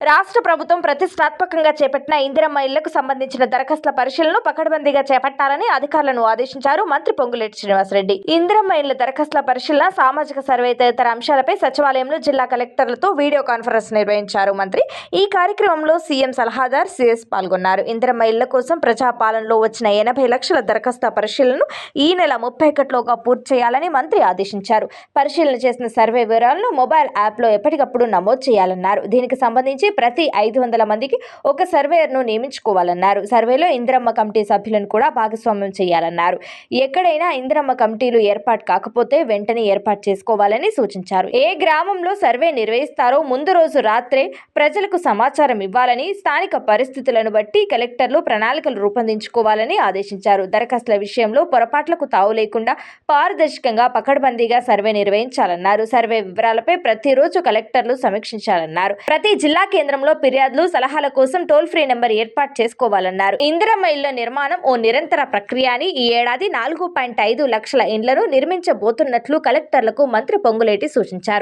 రాష్ట్ర ప్రభుత్వం ప్రతిష్టాత్మకంగా చేపట్టిన ఇందిరమ్మ ఇళ్ళకు సంబంధించిన దరఖాస్తుల పరిశీలనను పకడ్బందీగా చేపట్టాలని అధికారులను ఆదేశించారు మంత్రి పొంగులేటి శ్రీనివాసరెడ్డి. ఇందిరమ్మ ఇళ్ళ దరఖాస్తుల పరిశీలన సామాజిక సర్వే తదితర అంశాలపై సచివాలయంలో జిల్లా కలెక్టర్లతో వీడియో కాన్ఫరెన్స్ నిర్వహించారు మంత్రి. ఈ కార్యక్రమంలో సీఎం సలహాదార్ సిఎస్ పాల్గొన్నారు. ఇందిరమ్మ ఇళ్ళ కోసం ప్రజాపాలనలో వచ్చిన ఎనభై లక్షల దరఖాస్తుల పరిశీలనను ఈ నెల ముప్పై ఒకటిలోగా పూర్తి చేయాలని మంత్రి ఆదేశించారు. పరిశీలన చేసిన సర్వే వివరాలను మొబైల్ యాప్లో ఎప్పటికప్పుడు నమోదు చేయాలన్నారు. దీనికి సంబంధించి ప్రతి ఐదు వందల మందికి ఒక సర్వేయర్ను నియమించుకోవాలన్నారు. సర్వేలో ఇందిరమ్మ కమిటీ సభ్యులను కూడా భాగస్వామ్యం చేయాలన్నారు. ఎక్కడైనా ఇందిరమ్మ కమిటీలు ఏర్పాటు కాకపోతే వెంటనే ఏర్పాటు చేసుకోవాలని సూచించారు. ఏ గ్రామంలో సర్వే నిర్వహిస్తారో ముందు రోజు రాత్రే ప్రజలకు సమాచారం ఇవ్వాలని స్థానిక పరిస్థితులను బట్టి కలెక్టర్లు ప్రణాళికలు రూపొందించుకోవాలని ఆదేశించారు. దరఖాస్తుల విషయంలో పొరపాట్లకు తావు లేకుండా పారదర్శకంగా పకడ్బందీగా సర్వే నిర్వహించాలన్నారు. సర్వే వివరాలపై ప్రతిరోజు కలెక్టర్లు సమీక్షించాలన్నారు. ప్రతి జిల్లా కేంద్రంలో ఫిర్యాదులు సలహాల కోసం టోల్ ఫ్రీ నెంబర్ ఏర్పాటు చేసుకోవాలన్నారు. ఇందిరమ్మ ఇళ్ళ నిర్మాణం ఓ నిరంతర ప్రక్రియ అని ఈ ఏడాది నాలుగు పాయింట్ ఐదు లక్షల ఇండ్లను నిర్మించబోతున్నట్లు కలెక్టర్లకు మంత్రి పొంగులేటి సూచించారు.